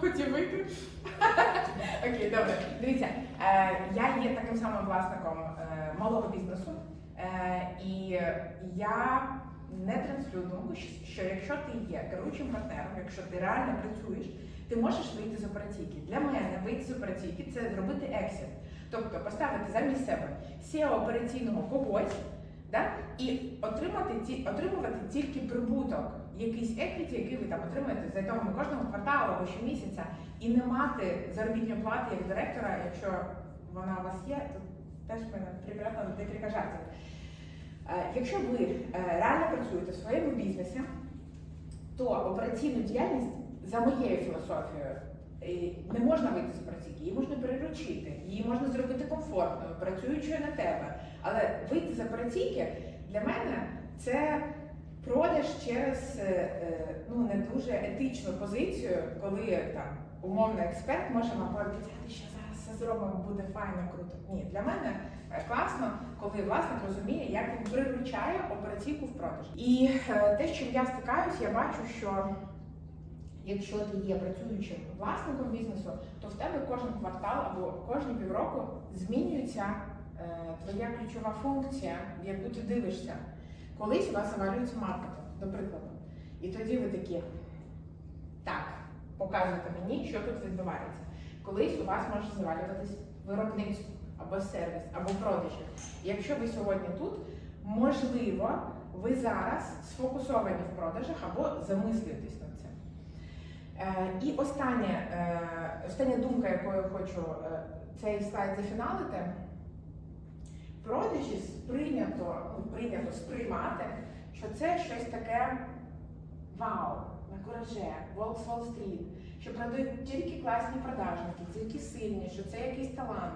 хотів вийти. Окей, добре. Дивіться, е, я є таким самим власником е, малого бізнесу, е, і я не транслюю думку, що якщо ти є керуючим партнером, якщо ти реально працюєш, ти можеш вийти з операційки. Для мене вийти з операційки це зробити ексіт. Тобто поставити замість себе SEO операційного когось да, і отримати ті, отримувати тільки прибуток, якийсь еквіті, який ви там отримаєте за ітогами кожного кварталу або щомісяця, і не мати заробітної плати як директора, якщо вона у вас є, то теж мене прикрепно на декілька жартів. Е, Якщо ви е, реально працюєте в своєму бізнесі, то операційну діяльність за моєю філософією не можна вийти з операційки, її можна переручити, її можна зробити комфортною, працюючою на тебе. Але вийти з операційки для мене це продаж через е, е, ну не дуже етичну позицію, коли там умовний експерт може вам пообіцяти, що зараз все зробимо, буде файно, круто. Ні, для мене е, класно, коли власник розуміє, як він приручає операційку в продаж. І е, те, з чим я стикаюсь, я бачу, що якщо ти є працюючим власником бізнесу, то в тебе кожен квартал або кожні півроку змінюється е, твоя ключова функція, в яку ти дивишся. Колись у вас завалюється маркетинг, до прикладу. І тоді ви такі, так, показуйте мені, що тут відбувається. Колись у вас може завалюватись виробництво або сервіс, або продажі. Якщо ви сьогодні тут, можливо, ви зараз сфокусовані в продажах або замислюєтесь над цим. Е, і остання, е, остання думка, якою хочу е, цей слайд зафіналити. Продажі сприйнято, ну, прийнято сприймати, що це щось таке вау, на кураже, Волкс Street, що продають тільки класні продажники, тільки сильні, що це якийсь талант.